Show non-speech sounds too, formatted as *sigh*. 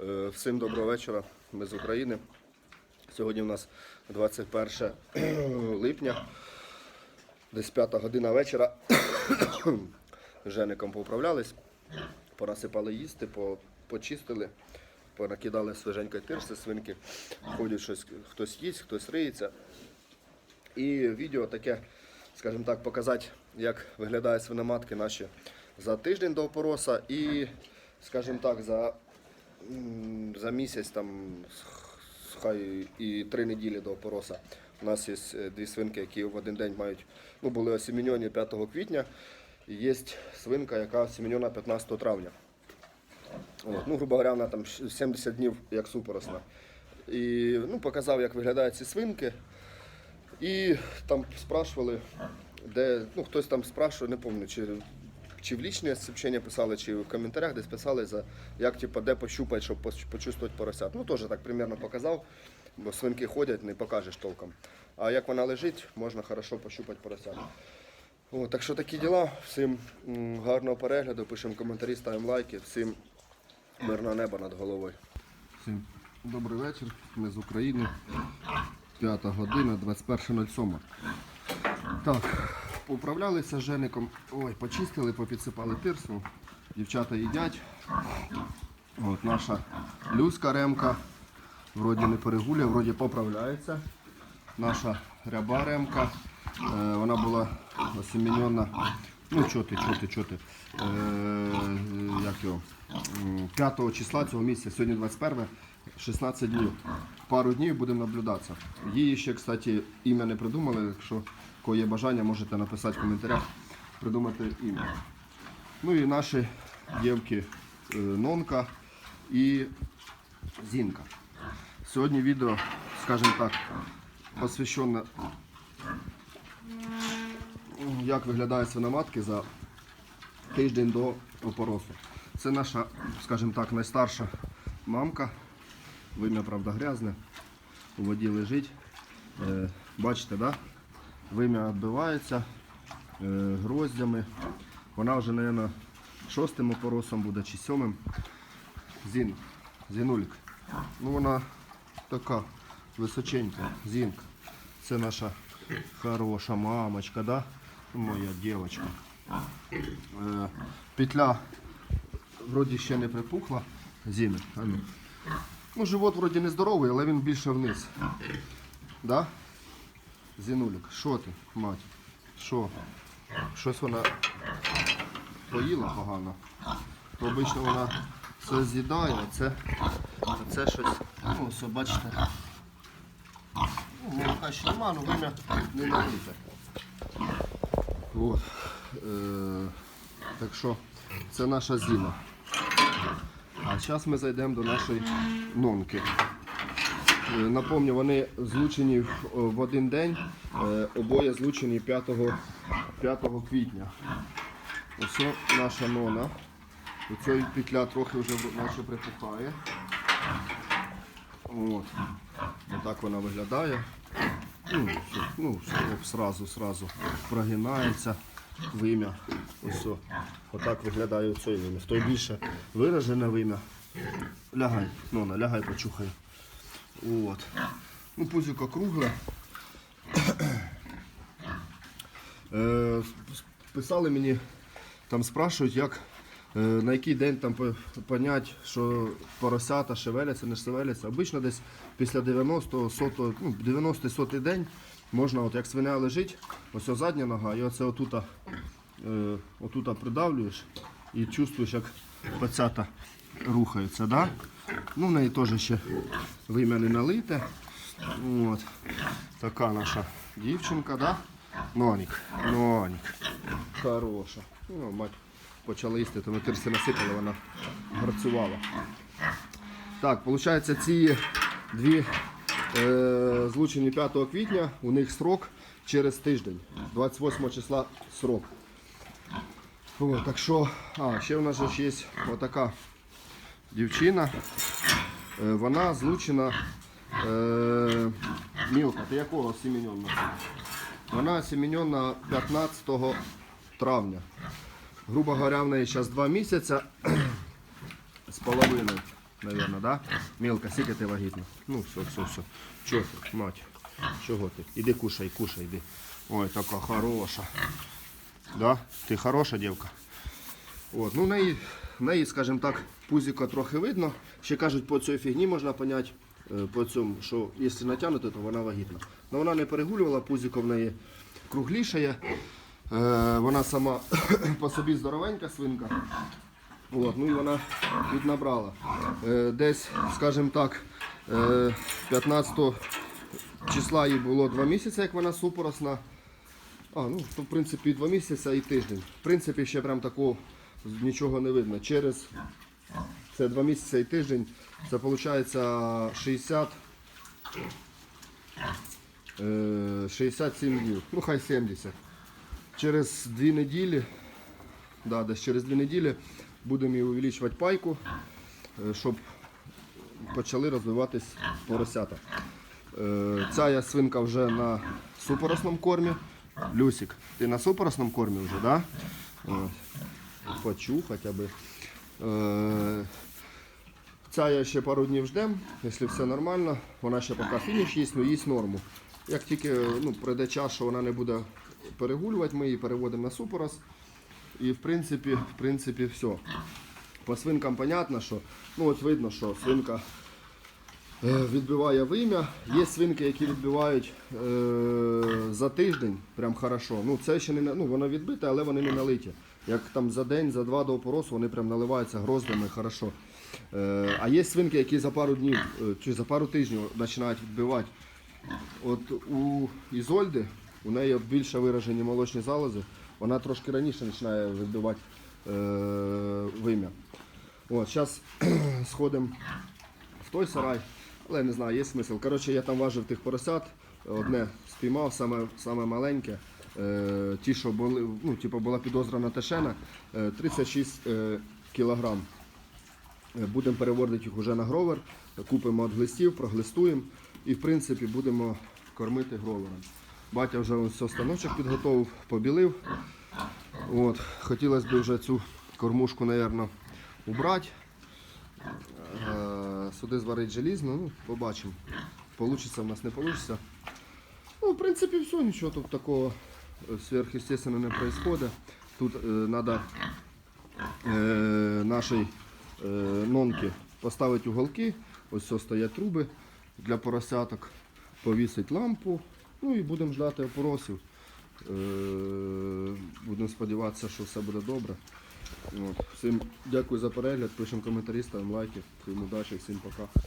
Е, Всім доброго вечора. Ми з України. Сьогодні у нас 21 липня, десь 5 година вечора. Жеником поуправлялись, порасипали їсти, почистили, понакидали свіженької тирси, свинки. Ходять щось, хтось їсть, хтось риється. І відео таке, скажімо так, показати, як виглядають свиноматки наші за тиждень до опороса і, скажімо так, за, за місяць там хай і три неділі до опороса. У нас є е, дві свинки, які в один день мають, ну, були осіміньоні 5 квітня. Є свинка, яка осіміньона 15 травня. От, ну, грубо говоря, вона там 70 днів як супоросна. І ну, показав, як виглядають ці свинки. І там спрашивали, де, ну хтось там спрашиває, не пам'ятаю, чи, чи в лічне сообщення писали, чи в коментарях десь писали, за, як типу, де пощупати, щоб поч- почувствувати поросят. Ну теж так примерно показав, бо свинки ходять, не покажеш толком. А як вона лежить, можна хорошо пощупати поросят. О, так що такі діла. Всім гарного перегляду, пишемо коментарі, ставимо лайки, всім мирного неба над головою. Всім добрий вечір, ми з України. 5 година, 21.07. Так, поуправлялися з Жеником. Ой, почистили, попідсипали тирсу. Дівчата їдять. От наша Люська ремка. Вроді не перегуляє, вроді поправляється. Наша ряба ремка. Е, вона була осемінена. Ну, чого ти, чого ти, чого ти. Е, як його? 5 числа цього місяця, сьогодні 21, 16 днів. Пару днів будемо наблюдатися. Її ще, кстати, ім'я не придумали. Якщо кого є бажання, можете написати в коментарях, придумати ім'я. Ну і наші дівки е, Нонка і Зінка. Сьогодні відео, скажімо так, посвящене, як виглядають свиноматки за тиждень до опоросу. Це наша, скажімо так, найстарша мамка. Вим'я, правда, грязне. У воді лежить. Е, бачите, да? Вим'я відбивається е, гроздями. Вона вже, мабуть, шостим опоросом буде чи сьомим. Зін, Зінулік. Ну вона така височенька, зінка. Це наша хороша мамочка, да? Моя дівчинка. Е, петля вроді ще не припухла. Зіни. Ну. ну, живот вроді не здоровий, але він більше вниз. Да? Зінулік, що ти, мать? Що? Щось вона поїла погано. То обично вона все з'їдає, а це, а це щось. Ну, все, бачите. Ну, молока ще нема, ну вим'я не налите. От. Е, так що це наша зіма. А зараз ми зайдемо до нашої нонки. Е, Напомню, вони злучені в, в один день, е, обоє злучені 5, 5 квітня. Ось наша нона. Оця петля трохи вже наче припухає. От. Отак вона виглядає. Ну, все, ну, сразу, сразу прогинається вим'я. Ось. Отак виглядає оцей вим'я. В той більше виражене вим'я. Лягай, нона, лягай, почухай. От. Ну, пузико кругле. Е, писали мені, там спрашують, як, е, на який день там по- понять, що поросята шевеляться, не шевеляться. Обично десь після 90-го, 100-го, ну, 90-й, 100-й день можна, от як свиня лежить, ось о задня нога, і оце отута, е, придавлюєш і чувствуєш, як пацята рухаються. Да? Ну, в неї теж ще вим'я не налите. От. Така наша дівчинка, да? Нонік, Нонік. Хороша. Ну, мать почала їсти, то ми тирси насипали, вона гарцювала. Так, виходить, ці дві е, злучені 5 квітня, у них срок через тиждень. 28 числа срок. О, так що, а, ще у нас же є отака дівчина. Е, вона злучена е, мілка. Ти якого сіміньонна? Вона сіміньонна 15 травня. Грубо говоря, в неї зараз 2 місяці з половиною, мабуть, да? Мілка, скільки ти вагітна? Ну, все, все, все. Чого ти, мать? Чого ти? Іди кушай, кушай, іди. Ой, така хороша. Да? Ти хороша дівка. От, ну, в неї, в неї, скажімо так, пузіко трохи видно. Ще кажуть, по цій фігні можна поняти, е, по цьому, що якщо натягнути, то вона вагітна. Ну вона не перегулювала, пузіко в неї круглішає. Е, вона сама *coughs* по собі здоровенька свинка. От, ну і вона віднабрала. Е, десь, скажімо так, е, 15 числа їй було 2 місяці, як вона супоросна. А, ну, то в принципі два місяці і тиждень. В принципі, ще прям такого нічого не видно. Через це два місяці і тиждень, це виходить 60, е, 67 днів. Ну, хай 70. Через дві неділі, да, десь через дві неділі будемо увеличувати пайку, е, щоб почали розвиватись поросята. Е, Ця свинка вже на супоросному кормі. Люсик, ти на супоросному кормі вже, да? Почув хоча б. Е, Ця я ще пару днів ждем, якщо все нормально, вона ще поки фініш їсть, ну їсть норму. Як тільки ну, прийде час, що вона не буде перегулювати, ми її переводимо на супорос. І в принципі, в принципі, все. По свинкам понятно, що ну от видно, що свинка е, відбиває вим'я. Є свинки, які відбивають е, за тиждень, прям хорошо. Ну це ще не ну, воно відбите, але вони не налиті. Як там за день, за два до опоросу, вони прям наливаються гроздами хорошо. Е, а є свинки, які за пару днів е, чи за пару тижнів починають відбивати. От у Ізольди у неї більше виражені молочні залози, вона трошки раніше починає відбивати е, вим'я. От, зараз *clears throat* сходимо в той сарай, але не знаю, є смисл. Коротше, я там важив тих поросят, одне спіймав, саме, саме маленьке. Е, ті, що були, ну, типу, була підозра на тешена, е, 36 е, кілограм. Е, Будемо переводити їх уже на гровер, купимо від глистів, проглистуємо і в принципі будемо кормити гровером. Батя вже ось станочок підготовив, побілив. От, хотілося б вже цю кормушку, мабуть, убрати. Сюди зварити желізно, ну, побачимо. Получиться в нас не вийде. Ну, в принципі, все, нічого тут такого сверхъестественного не відбувається. Тут треба е, нашій е, нонки поставити уголки. Ось все стоять труби для поросяток, повісить лампу. Ну і будемо ждати опоросів. Е, будемо сподіватися, що все буде добре. От. Всім дякую за перегляд, пишемо коментарі, ставимо лайки. Всім удачі, всім пока.